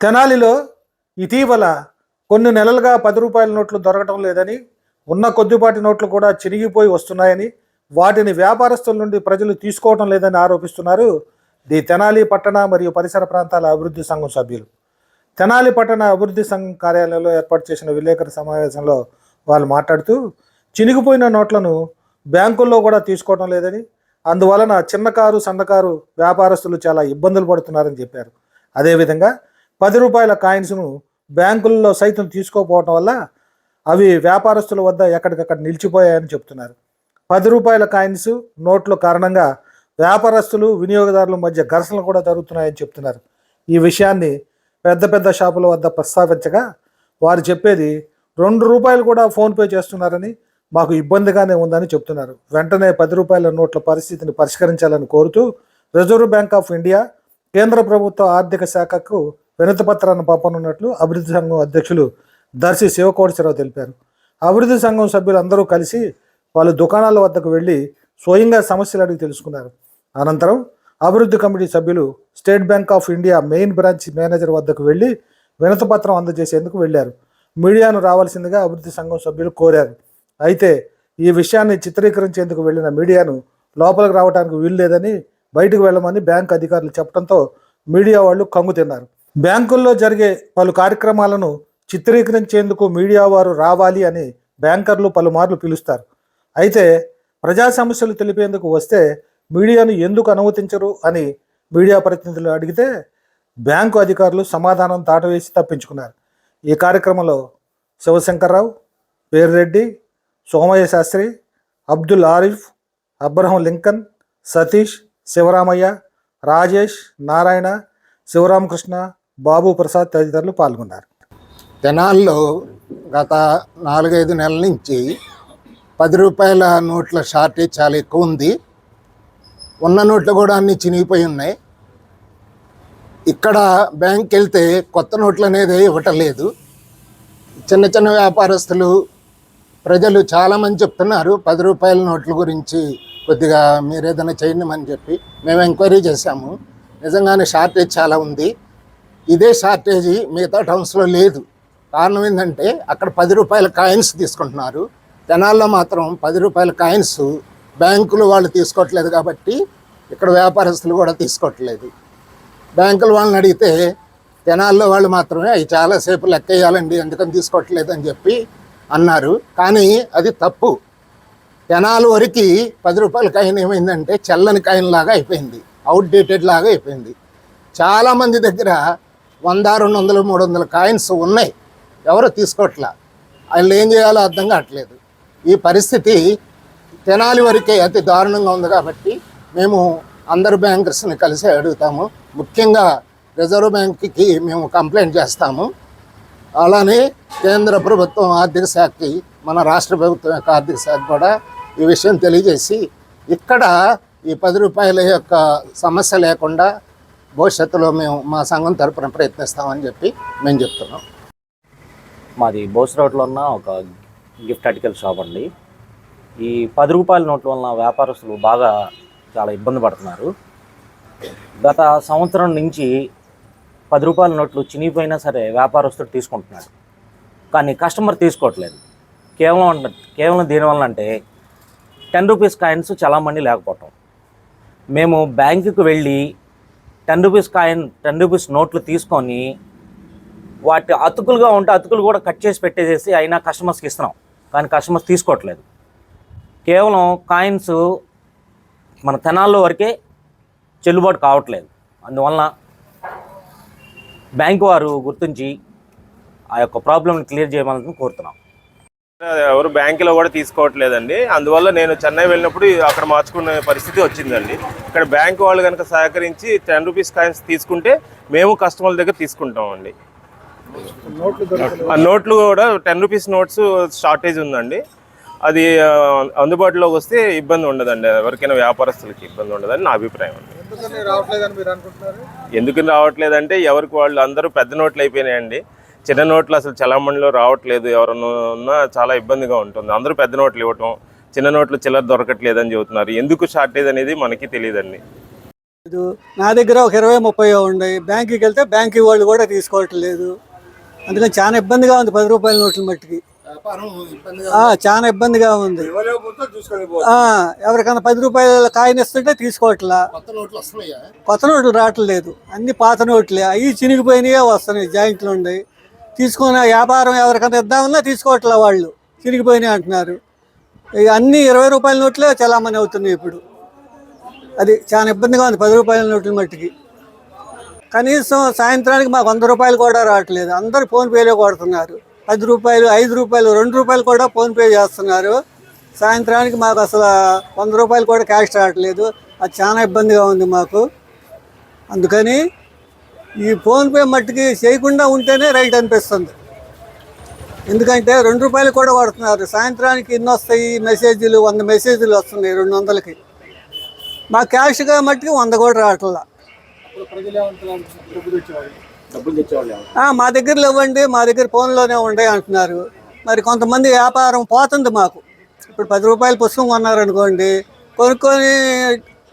తెనాలిలో ఇటీవల కొన్ని నెలలుగా పది రూపాయల నోట్లు దొరకటం లేదని ఉన్న కొద్దిపాటి నోట్లు కూడా చినిగిపోయి వస్తున్నాయని వాటిని వ్యాపారస్తుల నుండి ప్రజలు తీసుకోవటం లేదని ఆరోపిస్తున్నారు ది తెనాలి పట్టణ మరియు పరిసర ప్రాంతాల అభివృద్ధి సంఘం సభ్యులు. తెనాలి పట్టణ అభివృద్ధి సంఘం కార్యాలయంలో ఏర్పాటు చేసిన విలేకరుల సమావేశంలో వాళ్ళు మాట్లాడుతూ చినిగిపోయిన నోట్లను బ్యాంకుల్లో కూడా తీసుకోవటం లేదని అందువలన చిన్నకారు సన్నకారు వ్యాపారస్తులు చాలా ఇబ్బందులు పడుతున్నారని చెప్పారు. అదేవిధంగా పది రూపాయల కాయిన్స్ను బ్యాంకుల్లో సైతం తీసుకోకపోవటం వల్ల అవి వ్యాపారస్తుల వద్ద ఎక్కడికక్కడ నిలిచిపోయాయని చెప్తున్నారు. పది రూపాయల కాయిన్స్ నోట్ల కారణంగా వ్యాపారస్తులు వినియోగదారుల మధ్య ఘర్షణలు కూడా జరుగుతున్నాయని చెప్తున్నారు. ఈ విషయాన్ని పెద్ద పెద్ద షాపుల వద్ద ప్రస్తావించగా వారు చెప్పేది రెండు రూపాయలు కూడా ఫోన్పే చేస్తున్నారని మాకు ఇబ్బందిగానే ఉందని చెప్తున్నారు. వెంటనే పది రూపాయల నోట్ల పరిస్థితిని పరిష్కరించాలని కోరుతూ రిజర్వ్ బ్యాంక్ ఆఫ్ ఇండియా కేంద్ర ప్రభుత్వ ఆర్థిక శాఖకు వినతి పత్రాన్ని పంపనున్నట్లు అభివృద్ధి సంఘం అధ్యక్షులు దర్శి శివకోటేశ్వరరావు తెలిపారు. అభివృద్ధి సంఘం సభ్యులందరూ కలిసి వాళ్ళు దుకాణాల వద్దకు వెళ్ళి స్వయంగా సమస్యలు అడిగి తెలుసుకున్నారు. అనంతరం అభివృద్ధి కమిటీ సభ్యులు State Bank of India main branch manager వద్దకు వెళ్ళి వినతి పత్రం అందజేసేందుకు వెళ్ళారు. మీడియాను రావాల్సిందిగా అభివృద్ధి సంఘం సభ్యులు కోరారు. అయితే ఈ విషయాన్ని చిత్రీకరించేందుకు వెళ్ళిన మీడియాను లోపలికి రావడానికి వీలు లేదని బయటకు వెళ్ళమని బ్యాంక్ అధికారులు చెప్పడంతో మీడియా వాళ్ళు కంగు తిన్నారు బ్యాంకుల్లో జరిగే పలు కార్యక్రమాలను చిత్రీకరించేందుకు మీడియా వారు రావాలి అని బ్యాంకర్లు పలుమార్లు పిలుస్తారు. అయితే ప్రజా సమస్యలు తెలిపేందుకు వస్తే మీడియాను ఎందుకు అనుమతించరు అని మీడియా ప్రతినిధులు అడిగితే బ్యాంకు అధికారులు సమాధానం దాటవేసి తప్పించుకున్నారు. ఈ కార్యక్రమంలో శివశంకర్రావు పేర్రెడ్డి సోమయ్య శాస్త్రి అబ్దుల్ ఆరిఫ్ అబ్రహం లింకన్ సతీష్ శివరామయ్య రాజేష్ నారాయణ శివరామకృష్ణ బాబు ప్రసాద్ తదితరులు పాల్గొన్నారు. జనాల్లో గత నాలుగైదు నెలల నుంచి పది రూపాయల నోట్ల షార్టేజ్ చాలా ఎక్కువ ఉంది. ఉన్న నోట్లు కూడా అన్నీ చినిగిపోయి ఉన్నాయి. ఇక్కడ బ్యాంక్కి వెళ్తే కొత్త నోట్లు అనేది ఇవ్వటం లేదు. చిన్న చిన్న వ్యాపారస్తులు ప్రజలు చాలామంది చెప్తున్నారు పది రూపాయల నోట్ల గురించి కొద్దిగా మీరు ఏదైనా చేయండి అని చెప్పి. మేము ఎంక్వైరీ చేశాము. నిజంగానే షార్టేజ్ చాలా ఉంది. ఇదే షార్టేజీ మిగతా టౌన్స్లో లేదు. కారణం ఏంటంటే అక్కడ పది రూపాయల కాయిన్స్ తీసుకుంటున్నారు. తెనాల్లో మాత్రం పది రూపాయల కాయిన్స్ బ్యాంకులు వాళ్ళు తీసుకోవట్లేదు కాబట్టి ఇక్కడ వ్యాపారస్తులు కూడా తీసుకోవట్లేదు. బ్యాంకుల వాళ్ళని అడిగితే తెనాల్లో వాళ్ళు మాత్రమే అవి చాలాసేపు లెక్క వేయాలండి ఎందుకని తీసుకోవట్లేదు? అని చెప్పి అన్నారు. కానీ అది తప్పు. జనాలు వరకు పది రూపాయల కాయిన్ ఏమైందంటే చల్లని కాయిన్ లాగా అయిపోయింది. అవుట్డేటెడ్ లాగా అయిపోయింది. చాలామంది దగ్గర వంద రెండు వందలు మూడు వందల కాయిన్స్ ఉన్నాయి. ఎవరు తీసుకోవట్లా వాళ్ళు ఏం చేయాలో అర్థం కావట్లేదు. ఈ పరిస్థితి తెనాలి వరకే అతి దారుణంగా ఉంది కాబట్టి మేము అందరు బ్యాంకర్స్ని కలిసి అడుగుతాము. ముఖ్యంగా రిజర్వ్ బ్యాంక్కి మేము కంప్లైంట్ చేస్తాము. అలానే కేంద్ర ప్రభుత్వం ఆర్థిక శాఖకి మన రాష్ట్ర ప్రభుత్వం యొక్క ఆర్థిక శాఖ కూడా ఈ విషయం తెలియజేసి ఇక్కడ ఈ పది రూపాయల యొక్క సమస్య లేకుండా భవిష్యత్తులో మేము మా సంఘం తరపున ప్రయత్నిస్తామని చెప్పి మేము చెప్తున్నాం. మాది బోస్ రోడ్లో ఉన్న ఒక గిఫ్ట్ ఆర్టికల్ షాప్ అండి. ఈ పది రూపాయల నోట్ల వలన వ్యాపారస్తులు బాగా చాలా ఇబ్బంది పడుతున్నారు. గత సంవత్సరం నుంచి పది రూపాయల నోట్లు చినిగిపోయినా సరే వ్యాపారస్తుడు తీసుకుంటున్నాడు. కానీ కస్టమర్ తీసుకోవట్లేదు. కేవలం కేవలం దీనివల్ల అంటే టెన్ రూపీస్ కాయిన్స్ చాలామంది లేకపోవటం. మేము బ్యాంకుకు వెళ్ళి ten rupees coin ten rupees నోట్లు తీసుకొని వాటి అతుకులుగా ఉంటే అతుకులు కూడా కట్ చేసి పెట్టేసేసి అయినా కస్టమర్స్కి ఇస్తున్నాం. కానీ కస్టమర్స్ తీసుకోవట్లేదు. కేవలం కాయిన్స్ మన తెనాల్లో వరకే చెల్లుబాటు కావట్లేదు. అందువలన బ్యాంకు వారు గుర్తించి ఆ యొక్క ప్రాబ్లమ్ని క్లియర్ చేయమని కోరుతున్నాం. ఎవరు బ్యాంకులో కూడా తీసుకోవట్లేదండి. అందువల్ల నేను చెన్నై వెళ్ళినప్పుడు అక్కడ మార్చుకునే పరిస్థితి వచ్చిందండి. ఇక్కడ బ్యాంక్ వాళ్ళు కనుక సహకరించి టెన్ రూపీస్ కాయిన్స్ తీసుకుంటే మేము కస్టమర్ల దగ్గర తీసుకుంటామండి. నోట్లు దొరకలేదు ఆ నోట్లు కూడా టెన్ రూపీస్ నోట్స్ షార్టేజ్ ఉందండి. అది అందుబాటులోకి వస్తే ఇబ్బంది ఉండదండి. ఎవరికైనా వ్యాపారస్తులకి ఇబ్బంది ఉండదని నా అభిప్రాయం అండి. ఎందుకని రావట్లేదంటే ఎవరికి వాళ్ళు అందరూ పెద్ద నోట్లు అయిపోయినాయండి. చిన్న నోట్లు అసలు చలామణిలో రావట్లేదు ఎవరన్నా ఉన్నా చాలా ఇబ్బందిగా ఉంటుంది. అందరూ పెద్ద నోట్లు ఇవ్వటం చిన్న నోట్లు చిల్లర దొరకట్లేదు అని చెబుతున్నారు. ఎందుకు షార్టేజ్ అనేది మనకి తెలియదండి. నా దగ్గర ఒక ఇరవై ముప్పై ఉన్నాయి బ్యాంకుకి వెళ్తే బ్యాంకు వాళ్ళు కూడా తీసుకోవట్లేదు అందుకని చాలా ఇబ్బందిగా ఉంది పది రూపాయల నోట్ల మట్టికి. వ్యాపారం ఇబ్బందిగా ఆ, చాలా ఇబ్బందిగా ఉంది. ఆ, ఎవరికైనా పది రూపాయల కాయిన్ ఇస్తుంటే తీసుకోవట్లా. కొత్త నోట్లు వస్తున్నాయా? కొత్త నోట్లు రావట్లేదు. అన్ని పాత నోట్లే. అవి చినిగిపోయినాయే వస్తున్నాయి జాయింట్లు ఉన్నాయి తీసుకున్న వ్యాపారం ఎవరికైనా ఇద్దామన్నా తీసుకోవట్లే వాళ్ళు. చిరిగిపోయినాయి అంటున్నారు. ఇక అన్నీ ఇరవై రూపాయల నోట్లే చలామణి అవుతున్నాయి ఇప్పుడు. అది చాలా ఇబ్బందిగా ఉంది పది రూపాయల నోట్ల మట్టికి. కనీసం సాయంత్రానికి మాకు వంద రూపాయలు కూడా రావట్లేదు. అందరూ ఫోన్పేలో కొడుతున్నారు. పది రూపాయలు ఐదు రూపాయలు రెండు రూపాయలు కూడా ఫోన్పే చేస్తున్నారు. సాయంత్రానికి మాకు అసలు వంద రూపాయలు కూడా క్యాష్ రావట్లేదు. అది చాలా ఇబ్బందిగా ఉంది మాకు. అందుకని ఈ ఫోన్పే మట్టికి చేయకుండా ఉంటేనే రైట్ అనిపిస్తుంది. ఎందుకంటే రెండు రూపాయలు కూడా వాడుతున్నారు. సాయంత్రానికి ఎన్ని వస్తాయి? మెసేజ్లు వంద మెసేజ్లు వస్తున్నాయి రెండు వందలకి. మా క్యాష్గా మట్టికి వంద కూడా రావట్లా. మా దగ్గర ఇవ్వండి మా దగ్గర ఫోన్లోనే ఉండే అంటున్నారు. మరి కొంతమంది వ్యాపారం పోతుంది మాకు. ఇప్పుడు పది రూపాయలు పుస్తకం కొన్నారనుకోండి కొనుక్కొని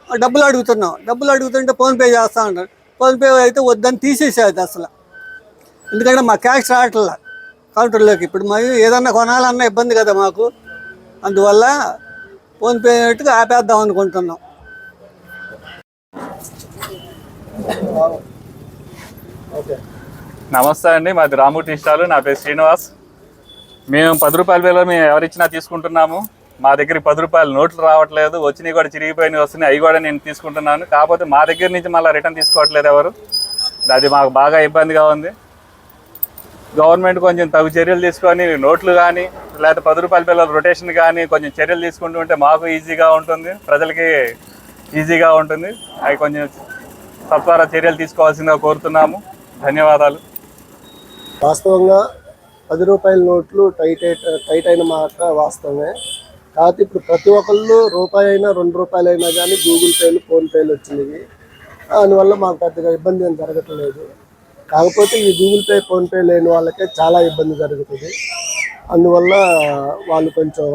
డబ్బులు అడుగుతున్నాం. డబ్బులు అడుగుతుంటే ఫోన్పే చేస్తా ఉంటారు ఫోన్పే అయితే వద్దని తీసేసేది అసలు. ఎందుకంటే మా క్యాష్ రావట్లా కౌంటర్లోకి. ఇప్పుడు మరి ఏదన్నా కొనాలన్నా ఇబ్బంది కదా మాకు. అందువల్ల ఫోన్పే ఆపేద్దాం అనుకుంటున్నాం. నమస్తే అండి మాది రాము టీ స్టాల్ నా పేరు శ్రీనివాస్. మేము పది రూపాయల వేలో మేము ఎవరిచ్చినా తీసుకుంటున్నాము. మా దగ్గర పది రూపాయల నోట్లు రావట్లేదు వచ్చినవి కూడా చిరిగిపోయినవి వస్తున్నాయి అవి కూడా నేను తీసుకుంటున్నాను. కాకపోతే మా దగ్గర నుంచి మళ్ళీ రిటర్న్ తీసుకోవట్లేదు ఎవరు. అది మాకు బాగా ఇబ్బందిగా ఉంది. గవర్నమెంట్ కొంచెం తగు చర్యలు తీసుకొని నోట్లు కానీ లేకపోతే పది రూపాయల పిల్లల రొటేషన్ కానీ కొంచెం చర్యలు తీసుకుంటూ ఉంటే మాకు ఈజీగా ఉంటుంది. ప్రజలకి ఈజీగా ఉంటుంది. అవి కొంచెం సత్వర చర్యలు తీసుకోవాల్సిందిగా కోరుతున్నాము. ధన్యవాదాలు. వాస్తవంగా పది రూపాయల నోట్లు టైట్ టైట్ అయిన మాట వాస్తవమే. కాకపోతే ఇప్పుడు ప్రతి ఒక్కళ్ళు రూపాయి అయినా రెండు రూపాయలు అయినా కానీ గూగుల్ పేలు ఫోన్పేలు వచ్చినవి. దానివల్ల మాకు పెద్దగా ఇబ్బంది ఏం జరగట్లేదు. కాకపోతే ఈ గూగుల్ పే ఫోన్పే లేని వాళ్ళకే చాలా ఇబ్బంది జరుగుతుంది. అందువల్ల వాళ్ళు కొంచెం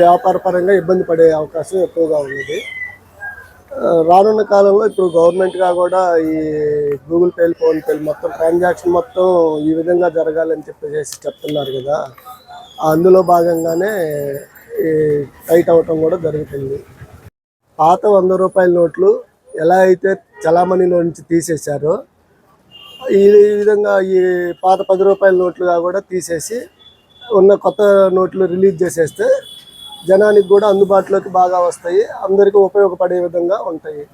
వ్యాపారపరంగా ఇబ్బంది పడే అవకాశం ఎక్కువగా ఉన్నది. రానున్న కాలంలో ఇప్పుడు గవర్నమెంట్గా కూడా ఈ గూగుల్ పేలు ఫోన్పేలు మొత్తం ట్రాన్సాక్షన్ మొత్తం ఈ విధంగా జరగాలని చెప్పేసి చెప్తున్నారు కదా. అందులో భాగంగానే ఈ టైట్ అవటం కూడా జరుగుతుంది పాత వంద రూపాయల నోట్లు ఎలా అయితే చలామణిలో నుంచి తీసేశారో ఈ విధంగా ఈ పాత పది రూపాయల నోట్లుగా కూడా తీసేసి ఉన్న కొత్త నోట్లు రిలీజ్ చేసేస్తే జనానికి కూడా అందుబాటులోకి బాగా వస్తాయి అందరికీ ఉపయోగపడే విధంగా ఉంటాయి.